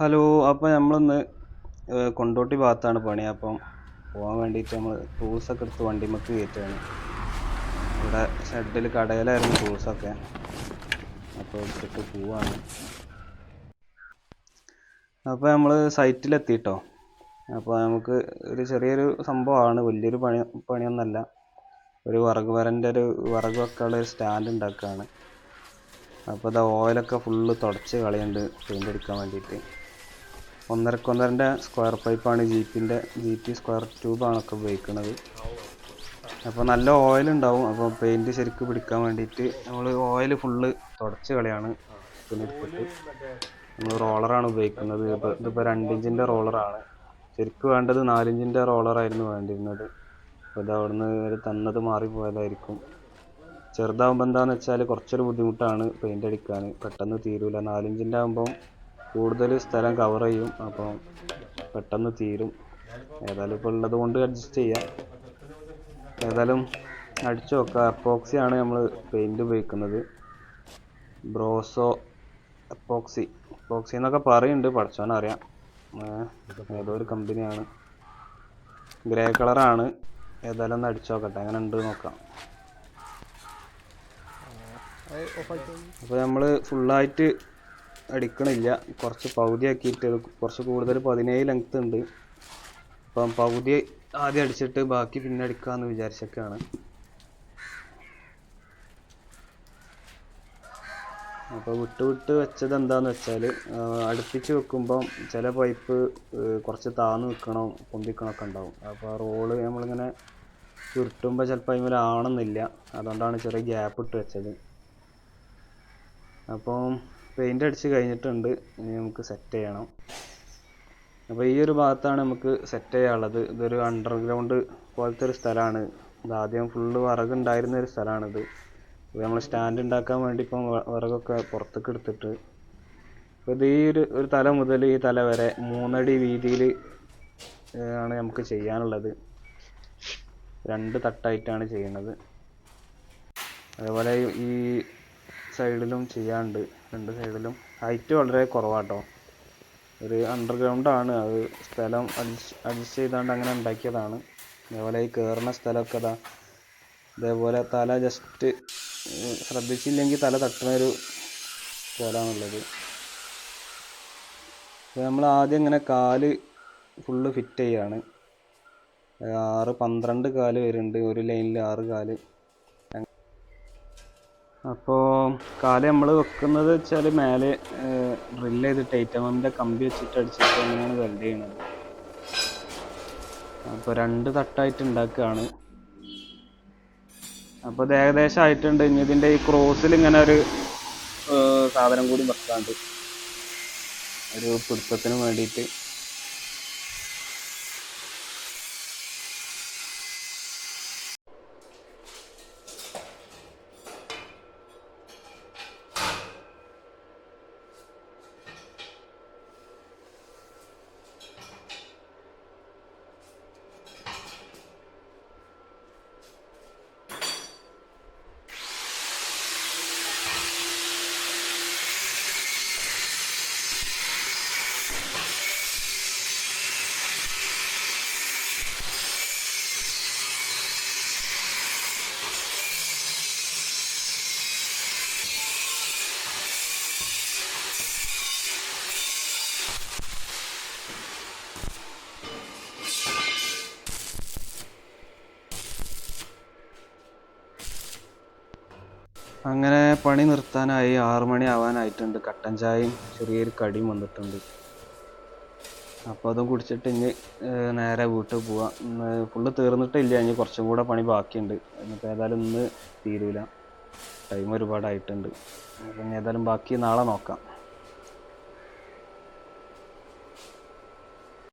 Hello അപ്പോൾ നമ്മളിന്ന് കൊണ്ടോട്ടി ഭാഗത്താണ് പണി. അപ്പം പോകാൻ വേണ്ടിയിട്ട് നമ്മൾ ടൂൾസൊക്കെ എടുത്ത് വണ്ടിമക്ക് കയറ്റുകയാണ് ഇവിടെ ഷെഡിൽ കടയിലായിരുന്നു ടൂൾസൊക്കെ അപ്പോൾ എടുത്തിട്ട് പോവാണ്. അപ്പോൾ നമ്മൾ സൈറ്റിലെത്തിയിട്ടോ അപ്പോൾ നമുക്ക് ഒരു ചെറിയൊരു സംഭവമാണ് വലിയൊരു പണി പണിയൊന്നല്ല. ഒരു വിറക് വരന്റെ ഒരു വിറക് വെക്കാനുള്ള ഒരു സ്റ്റാൻഡ് ഉണ്ടാക്കുകയാണ് അപ്പോൾ അത് ഓയിലൊക്കെ ഫുള്ള് തുടച്ച് കളയുന്നുണ്ട് പെയിന്റ് അടിക്കാൻ വേണ്ടിയിട്ട് ഒന്നരക്കൊന്നരന്റെ സ്ക്വയർ പൈപ്പാണ് ജീപ്പിന്റെ ജി ടി സ്ക്വയർ ട്യൂബാണ് ഒക്കെ ഉപയോഗിക്കുന്നത് അപ്പോൾ നല്ല ഓയിൽ ഉണ്ടാവും അപ്പോൾ പെയിന്റ് ശരിക്ക് പിടിക്കാൻ വേണ്ടിയിട്ട് നമ്മൾ ഓയിൽ ഫുള്ള് തുടച്ച് കളയാണ് എടുത്തിട്ട്. നമ്മൾ റോളറാണ് ഉപയോഗിക്കുന്നത്. ഇപ്പോൾ ഇതിപ്പോൾ രണ്ടിഞ്ചിന്റെ റോളറാണ്. ശരിക്കും വേണ്ടത് നാലിഞ്ചിന്റെ റോളറായിരുന്നു വേണ്ടിയിരുന്നത്. അപ്പോൾ ഇത് അവിടുന്ന് തന്നത് മാറിപ്പോയതായിരിക്കും ചെറുതാകുമ്പോൾ എന്താണെന്ന് വെച്ചാൽ കുറച്ചൊരു ബുദ്ധിമുട്ടാണ് പെയിന്റ് അടിക്കാൻ. പെട്ടെന്ന് തീരൂല. നാലിഞ്ചിന്റെ ആകുമ്പം കൂടുതൽ സ്ഥലം കവർ ചെയ്യും. അപ്പം പെട്ടെന്ന് തീരും. ഏതായാലും ഇപ്പോൾ ഉള്ളത് കൊണ്ട് അഡ്ജസ്റ്റ് ചെയ്യാം. ഏതായാലും അടിച്ചു നോക്കാം അപ്പോക്സിയാണ് നമ്മൾ പെയിന്റ് ഉപയോഗിക്കുന്നത്. ബ്രോസോ അപ്പോക്സി എപ്പോക്സി എന്നൊക്കെ പറയുന്നുണ്ട് പഠിച്ചോനറിയാം ഏതോ ഒരു കമ്പനിയാണ് ഗ്രേ കളറാണ് ഏതായാലും ഒന്ന് അടിച്ചു നോക്കട്ടെ. അങ്ങനെ ഉണ്ട് നോക്കാം. അപ്പോൾ നമ്മൾ ഫുള്ളായിട്ട് അടിക്കണില്ല. കുറച്ച് പകുതി ആക്കിയിട്ട് കുറച്ച് കൂടുതൽ പതിനേഴ് ലെങ്ത് ഉണ്ട്. അപ്പം പകുതി ആദ്യം അടിച്ചിട്ട് ബാക്കി പിന്നെ അടിക്കാമെന്ന് വിചാരിച്ചൊക്കെയാണ്. അപ്പോൾ വിട്ട് വിട്ട് വെച്ചത് എന്താണെന്ന് വെച്ചാൽ അടുപ്പിച്ച് വെക്കുമ്പം ചില പൈപ്പ് കുറച്ച് താന്ന് നിൽക്കണം പൊന്തിക്കണമൊക്കെ ഉണ്ടാവും. അപ്പോൾ റോൾ നമ്മളിങ്ങനെ ചുരുട്ടുമ്പോൾ ചിലപ്പോൾ അതിന്മേൽ ആണെന്നില്ല. അതുകൊണ്ടാണ് ചെറിയ ഗ്യാപ്പ് ഇട്ട് വെച്ചത്. അപ്പം പെയിന്റ് അടിച്ച് കഴിഞ്ഞിട്ടുണ്ട്. ഇനി നമുക്ക് സെറ്റ് ചെയ്യണം. അപ്പോൾ ഈ ഒരു ഭാഗത്താണ് നമുക്ക് സെറ്റ് ചെയ്യാനുള്ളത്. ഇതൊരു അണ്ടർഗ്രൗണ്ട് പോലത്തെ ഒരു സ്ഥലമാണ്. ഇതാദ്യം ഫുള്ള് വിറകുണ്ടായിരുന്ന ഒരു സ്ഥലമാണിത്. ഇത് നമ്മൾ സ്റ്റാൻഡ് ഉണ്ടാക്കാൻ വേണ്ടി ഇപ്പം വിറകൊക്കെ പുറത്തേക്ക് എടുത്തിട്ട്. അപ്പോൾ ഇത് ഈ ഒരു ഒരു തല മുതൽ ഈ തല വരെ മൂന്നടി വീതിയിൽ ആണ് നമുക്ക് ചെയ്യാനുള്ളത്. രണ്ട് തട്ടായിട്ടാണ് ചെയ്യുന്നത്. അതേപോലെ ഈ- സൈഡിലും ചെയ്യാനുണ്ട്. രണ്ട് സൈഡിലും ഹൈറ്റ് വളരെ കുറവാട്ടോ. ഒരു അണ്ടർഗ്രൗണ്ട് ആണ്. അത് സ്ഥലം അഡ്ജസ്റ്റ് അഡ്ജസ്റ്റ് ചെയ്താണ്ട് അങ്ങനെ ഉണ്ടാക്കിയതാണ്. അതേപോലെ ഈ കയറുന്ന സ്ഥലമൊക്കെ അതാ അതേപോലെ തല ജസ്റ്റ് ശ്രദ്ധിച്ചില്ലെങ്കിൽ തല തട്ടുന്ന ഒരു സ്ഥലമാണുള്ളത്. നമ്മൾ ആദ്യം ഇങ്ങനെ കാൽ ഫുള്ള് ഫിറ്റ് ചെയ്യാണ്. ആറ് പന്ത്രണ്ട് കാൽ വരുന്നുണ്ട്. ഒരു ലൈനിൽ ആറ് കാൽ. അപ്പോൾ കാൽ നമ്മൾ വെക്കുന്നത് വെച്ചാൽ മേലെ ഡ്രിൽ ചെയ്ത് ടൈറ്റമിന്റെ കമ്പി വെച്ചിട്ട് അടിച്ചിട്ട് അങ്ങനെയാണ് വെൽഡ് ചെയ്യുന്നത്. അപ്പോൾ രണ്ട് തട്ടായിട്ട് ഉണ്ടാക്കുകയാണ് അപ്പോൾ ഇത് ഏകദേശം ആയിട്ടുണ്ട്. ഇനി ഇതിന്റെ ഈ ക്രോസിൽ ഇങ്ങനെ ഒരു സാധനം കൂടി വെക്കാണ്ട്. ഒരു പിടുത്തത്തിന് വേണ്ടിയിട്ട്. അങ്ങനെ പണി നിർത്താനായി ആറു മണി ആവാനായിട്ടുണ്ട്. കട്ടൻ ചായയും ചെറിയൊരു കടിയും വന്നിട്ടുണ്ട്. അപ്പോൾ അതും കുടിച്ചിട്ട് ഇനി നേരെ വീട്ടിൽ പോവാം. ഫുള്ള് തീർന്നിട്ടില്ല. ഇനി കുറച്ചും കൂടെ പണി ബാക്കിയുണ്ട്. എന്നിപ്പോൾ ഏതായാലും ഇന്ന് തീരൂല. ടൈം ഒരുപാടായിട്ടുണ്ട്. അപ്പം ഇനി ഏതായാലും ബാക്കി നാളെ നോക്കാം.